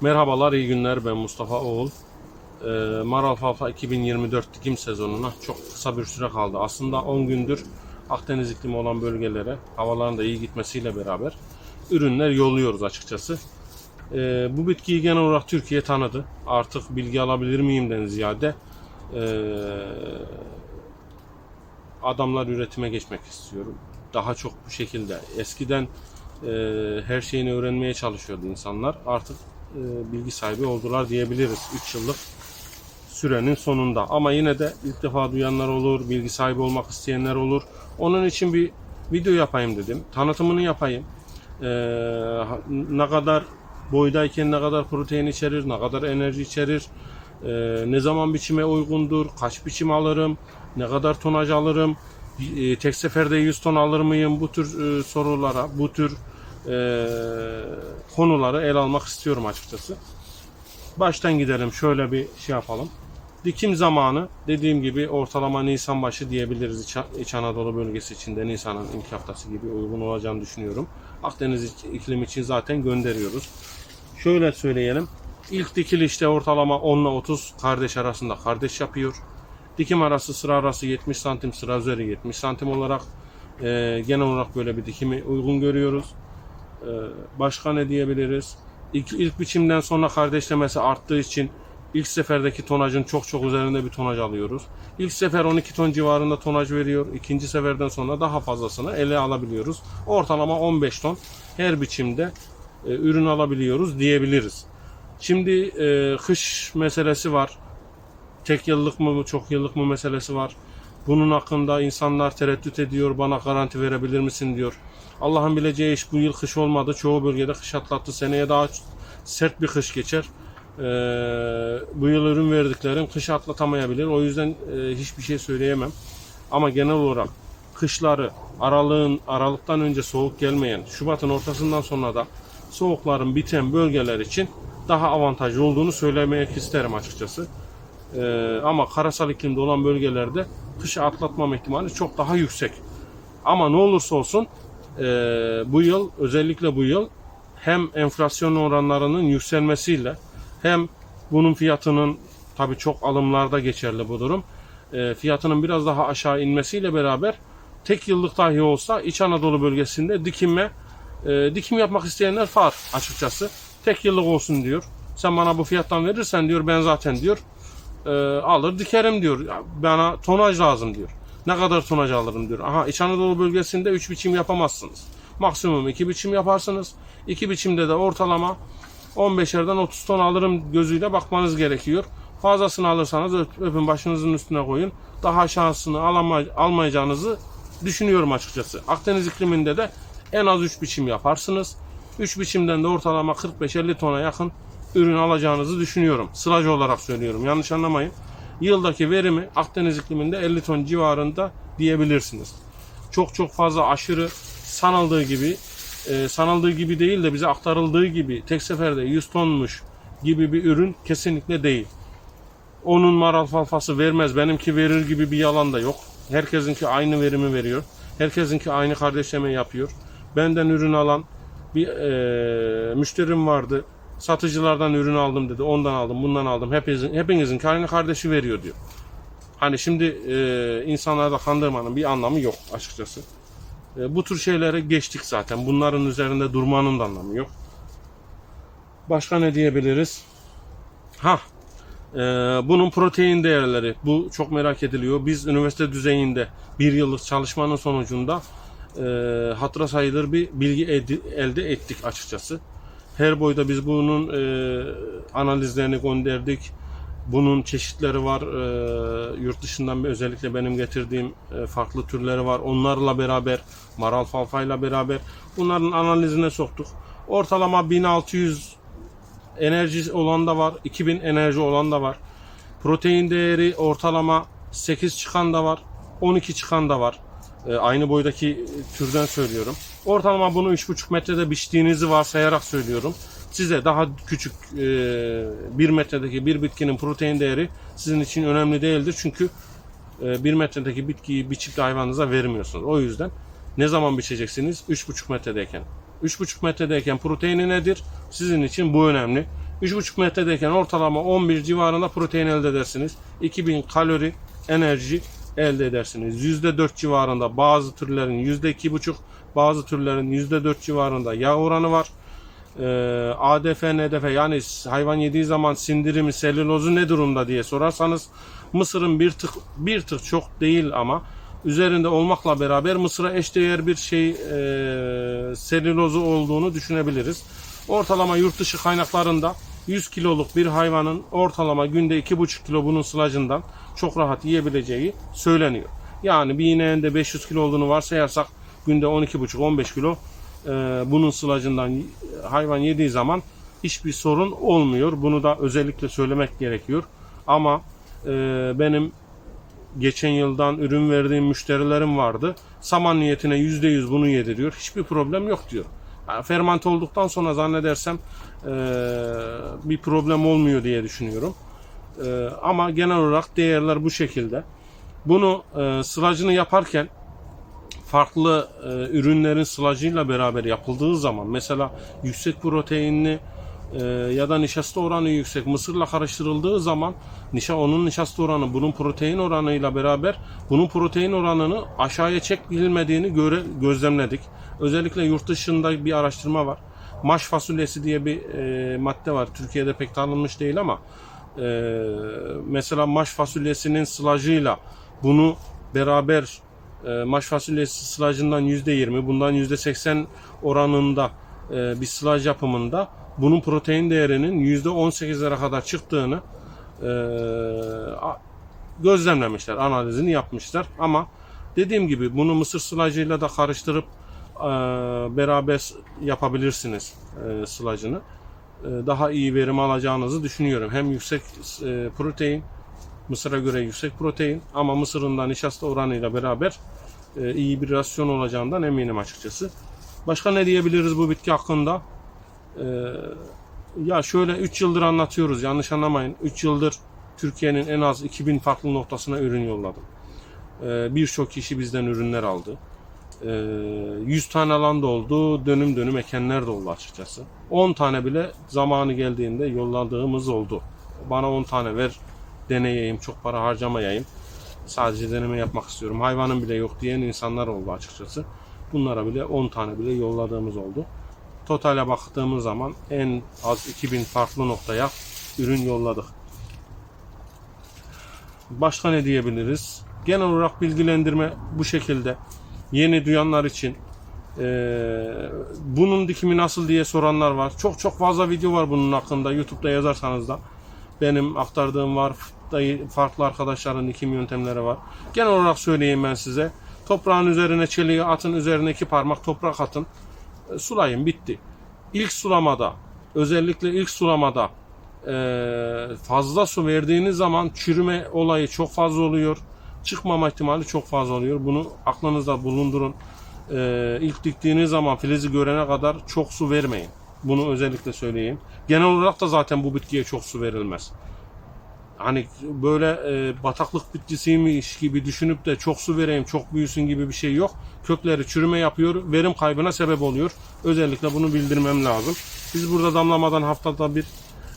Merhabalar, iyi günler. Ben Mustafa Oğul. Ee, Maral Falfa 2024 dikim sezonuna çok kısa bir süre kaldı. Aslında 10 gündür Akdeniz iklimi olan bölgelere havaların da iyi gitmesiyle beraber ürünler yolluyoruz açıkçası. Ee, bu bitkiyi genel olarak Türkiye tanıdı. Artık bilgi alabilir miyimden ziyade ee, adamlar üretime geçmek istiyorum. Daha çok bu şekilde. Eskiden e, her şeyini öğrenmeye çalışıyordu insanlar. Artık e, bilgi sahibi oldular diyebiliriz 3 yıllık sürenin sonunda. Ama yine de ilk defa duyanlar olur, bilgi sahibi olmak isteyenler olur. Onun için bir video yapayım dedim. Tanıtımını yapayım. E, ha- ne kadar boydayken ne kadar protein içerir, ne kadar enerji içerir, e, ne zaman biçime uygundur, kaç biçim alırım, ne kadar tonaj alırım, e, tek seferde 100 ton alır mıyım bu tür e, sorulara, bu tür e, konuları ele almak istiyorum açıkçası. Baştan gidelim şöyle bir şey yapalım. Dikim zamanı dediğim gibi ortalama Nisan başı diyebiliriz İç, Anadolu bölgesi içinde Nisan'ın ilk haftası gibi uygun olacağını düşünüyorum. Akdeniz iç- iklim için zaten gönderiyoruz. Şöyle söyleyelim. İlk dikilişte ortalama 10 ile 30 kardeş arasında kardeş yapıyor. Dikim arası sıra arası 70 santim sıra üzeri 70 santim olarak e, genel olarak böyle bir dikimi uygun görüyoruz. E, başka ne diyebiliriz? İlk, ilk biçimden sonra kardeşlemesi arttığı için ilk seferdeki tonajın çok çok üzerinde bir tonaj alıyoruz. İlk sefer 12 ton civarında tonaj veriyor. İkinci seferden sonra daha fazlasını ele alabiliyoruz. Ortalama 15 ton her biçimde e, ürün alabiliyoruz diyebiliriz. Şimdi e, kış meselesi var. Tek yıllık mı çok yıllık mı meselesi var. Bunun hakkında insanlar tereddüt ediyor. Bana garanti verebilir misin diyor. Allah'ın bileceği iş bu yıl kış olmadı. Çoğu bölgede kış atlattı. Seneye daha sert bir kış geçer. Ee, bu yıl ürün verdiklerim kış atlatamayabilir. O yüzden e, hiçbir şey söyleyemem. Ama genel olarak kışları aralığın aralıktan önce soğuk gelmeyen, Şubat'ın ortasından sonra da soğukların biten bölgeler için daha avantajlı olduğunu söylemek isterim açıkçası. Ee, ama karasal iklimde olan bölgelerde kışı atlatmam ihtimali çok daha yüksek. Ama ne olursa olsun e, bu yıl özellikle bu yıl hem enflasyon oranlarının yükselmesiyle hem bunun fiyatının tabii çok alımlarda geçerli bu durum. e, fiyatının biraz daha aşağı inmesiyle beraber tek yıllık dahi olsa İç Anadolu bölgesinde dikime e, dikim yapmak isteyenler var açıkçası. Tek yıllık olsun diyor. Sen bana bu fiyattan verirsen diyor ben zaten diyor e, alır dikerim diyor. Bana tonaj lazım diyor. Ne kadar tonaj alırım diyor. Aha İç Anadolu bölgesinde 3 biçim yapamazsınız. Maksimum 2 biçim yaparsınız. 2 biçimde de ortalama 15'erden 30 ton alırım gözüyle bakmanız gerekiyor. Fazlasını alırsanız öp- öpün başınızın üstüne koyun. Daha aşağısını alama- almayacağınızı düşünüyorum açıkçası. Akdeniz ikliminde de en az 3 biçim yaparsınız. 3 biçimden de ortalama 45-50 tona yakın ürün alacağınızı düşünüyorum. Sılacı olarak söylüyorum. Yanlış anlamayın. Yıldaki verimi Akdeniz ikliminde 50 ton civarında diyebilirsiniz. Çok çok fazla aşırı sanıldığı gibi e, sanıldığı gibi değil de bize aktarıldığı gibi tek seferde 100 tonmuş gibi bir ürün kesinlikle değil. Onun maral falfası vermez, benimki verir gibi bir yalan da yok. Herkesinki aynı verimi veriyor. Herkesinki aynı kardeşleme yapıyor. Benden ürün alan bir e, müşterim vardı. Satıcılardan ürün aldım dedi. Ondan aldım, bundan aldım. Hepinizin, hepinizin aynı kardeşi veriyor diyor. Hani şimdi e, insanları da kandırmanın bir anlamı yok açıkçası. E, bu tür şeylere geçtik zaten. Bunların üzerinde durmanın da anlamı yok. Başka ne diyebiliriz? Ha, e, bunun protein değerleri. Bu çok merak ediliyor. Biz üniversite düzeyinde bir yıllık çalışmanın sonucunda e, hatıra sayılır bir bilgi elde ettik açıkçası. Her boyda biz bunun e, analizlerini gönderdik. Bunun çeşitleri var. E, yurt dışından özellikle benim getirdiğim e, farklı türleri var. Onlarla beraber, maral falfayla beraber bunların analizine soktuk. Ortalama 1600 enerji olan da var, 2000 enerji olan da var. Protein değeri ortalama 8 çıkan da var, 12 çıkan da var. E, aynı boydaki türden söylüyorum. Ortalama bunu 3,5 metrede biçtiğinizi varsayarak söylüyorum. Size daha küçük e, 1 metredeki bir bitkinin protein değeri sizin için önemli değildir. Çünkü e, 1 metredeki bitkiyi biçip de hayvanınıza vermiyorsunuz. O yüzden ne zaman biçeceksiniz? 3,5 metredeyken. 3,5 metredeyken proteini nedir? Sizin için bu önemli. 3,5 metredeyken ortalama 11 civarında protein elde edersiniz. 2000 kalori enerji elde edersiniz. %4 civarında bazı türlerin %2,5 bazı türlerin %4 civarında yağ oranı var. Ee, ADF, NDF yani hayvan yediği zaman sindirimi, selülozu ne durumda diye sorarsanız mısırın bir tık bir tık çok değil ama üzerinde olmakla beraber mısıra eşdeğer bir şey e, selülozu olduğunu düşünebiliriz. Ortalama yurt dışı kaynaklarında 100 kiloluk bir hayvanın ortalama günde 2,5 kilo bunun sılacından çok rahat yiyebileceği söyleniyor. Yani bir ineğin de 500 kilo olduğunu varsayarsak günde 12,5-15 kilo e, bunun sılacından hayvan yediği zaman hiçbir sorun olmuyor. Bunu da özellikle söylemek gerekiyor. Ama e, benim geçen yıldan ürün verdiğim müşterilerim vardı. Saman niyetine %100 bunu yediriyor. Hiçbir problem yok diyor. Yani fermente olduktan sonra zannedersem e, bir problem olmuyor diye düşünüyorum. E, ama genel olarak değerler bu şekilde. Bunu e, sılacını yaparken farklı e, ürünlerin sılacıyla beraber yapıldığı zaman mesela yüksek proteinli e, ya da nişasta oranı yüksek mısırla karıştırıldığı zaman nişa onun nişasta oranı bunun protein oranıyla beraber bunun protein oranını aşağıya çekilmediğini göre, gözlemledik. Özellikle yurt dışında bir araştırma var. Maş fasulyesi diye bir e, madde var. Türkiye'de pek tanınmış değil ama e, mesela maş fasulyesinin sılacıyla bunu beraber e, maş fasulyesi sılacından %20 bundan %80 oranında e, bir sılaj yapımında bunun protein değerinin %18'lere kadar çıktığını e, gözlemlemişler, analizini yapmışlar. Ama dediğim gibi bunu mısır sılacıyla da karıştırıp beraber s- yapabilirsiniz e, sılacını. E, daha iyi verim alacağınızı düşünüyorum. Hem yüksek e, protein, mısıra göre yüksek protein ama mısırın da nişasta oranıyla beraber e, iyi bir rasyon olacağından eminim açıkçası. Başka ne diyebiliriz bu bitki hakkında? Ee, ya şöyle 3 yıldır anlatıyoruz yanlış anlamayın. 3 yıldır Türkiye'nin en az 2000 farklı noktasına ürün yolladım. Ee, Birçok kişi bizden ürünler aldı. Ee, 100 tane alan da oldu, dönüm dönüm ekenler de oldu açıkçası. 10 tane bile zamanı geldiğinde yolladığımız oldu. Bana 10 tane ver, deneyeyim, çok para harcamayayım. Sadece deneme yapmak istiyorum. Hayvanım bile yok diyen insanlar oldu açıkçası. Bunlara bile 10 tane bile yolladığımız oldu. Totale baktığımız zaman en az 2000 farklı noktaya ürün yolladık. Başka ne diyebiliriz? Genel olarak bilgilendirme bu şekilde. Yeni duyanlar için eee, bunun dikimi nasıl diye soranlar var. Çok çok fazla video var bunun hakkında. YouTube'da yazarsanız da benim aktardığım var. Farklı arkadaşların dikim yöntemleri var. Genel olarak söyleyeyim ben size. Toprağın üzerine çeliği atın, üzerine iki parmak toprak atın. E, Sulayın, bitti. İlk sulamada, özellikle ilk sulamada e, fazla su verdiğiniz zaman çürüme olayı çok fazla oluyor. Çıkmama ihtimali çok fazla oluyor. Bunu aklınızda bulundurun. E, ilk diktiğiniz zaman filizi görene kadar çok su vermeyin. Bunu özellikle söyleyeyim. Genel olarak da zaten bu bitkiye çok su verilmez. Hani böyle e, bataklık bitkisiymiş gibi düşünüp de çok su vereyim, çok büyüsün gibi bir şey yok. Kökleri çürüme yapıyor, verim kaybına sebep oluyor. Özellikle bunu bildirmem lazım. Biz burada damlamadan haftada bir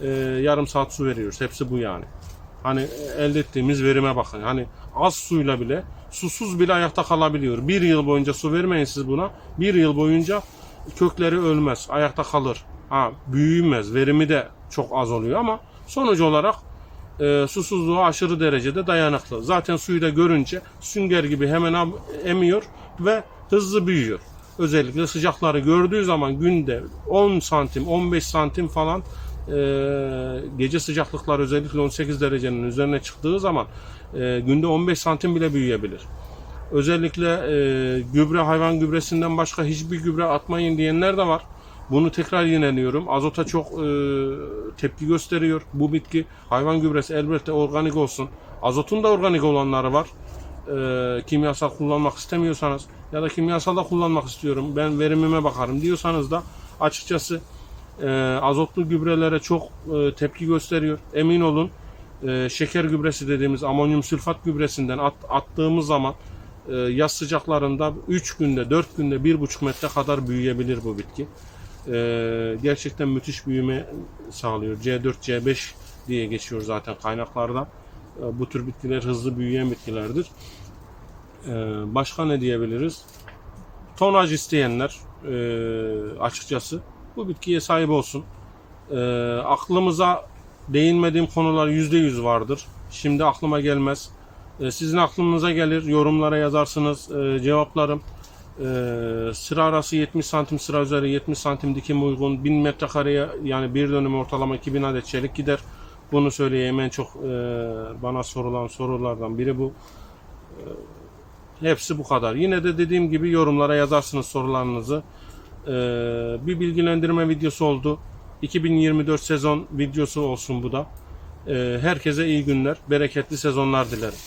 e, yarım saat su veriyoruz. Hepsi bu yani. Hani elde ettiğimiz verime bakın. Hani az suyla bile, susuz bile ayakta kalabiliyor. Bir yıl boyunca su vermeyin siz buna. Bir yıl boyunca kökleri ölmez, ayakta kalır. Ha büyümez, verimi de çok az oluyor ama sonuç olarak e, susuzluğa aşırı derecede dayanıklı. Zaten suyu da görünce sünger gibi hemen emiyor ve hızlı büyüyor. Özellikle sıcakları gördüğü zaman günde 10 santim, 15 santim falan gece sıcaklıklar özellikle 18 derecenin üzerine çıktığı zaman e, günde 15 santim bile büyüyebilir. Özellikle e, gübre hayvan gübresinden başka hiçbir gübre atmayın diyenler de var. Bunu tekrar yineliyorum. Azota çok e, tepki gösteriyor. Bu bitki hayvan gübresi elbette organik olsun. Azotun da organik olanları var. E, kimyasal kullanmak istemiyorsanız ya da kimyasal da kullanmak istiyorum. Ben verimime bakarım diyorsanız da açıkçası e, azotlu gübrelere çok e, tepki gösteriyor. Emin olun e, şeker gübresi dediğimiz amonyum sülfat gübresinden at, attığımız zaman e, yaz sıcaklarında 3 günde 4 günde 1,5 metre kadar büyüyebilir bu bitki. Ee, gerçekten müthiş büyüme sağlıyor. C4, C5 diye geçiyor zaten kaynaklarda. Ee, bu tür bitkiler hızlı büyüyen bitkilerdir. Ee, başka ne diyebiliriz? Tonaj isteyenler açıkçası bu bitkiye sahip olsun. Ee, aklımıza değinmediğim konular %100 vardır. Şimdi aklıma gelmez. Ee, sizin aklınıza gelir, yorumlara yazarsınız, ee, cevaplarım. Ee, sıra arası 70 santim sıra üzeri 70 santim dikim uygun 1000 metrekareye yani bir dönüm ortalama 2000 adet çelik gider. Bunu söyleyeyim en çok e, bana sorulan sorulardan biri bu. E, hepsi bu kadar. Yine de dediğim gibi yorumlara yazarsınız sorularınızı. E, bir bilgilendirme videosu oldu. 2024 sezon videosu olsun bu da. E, herkese iyi günler, bereketli sezonlar dilerim.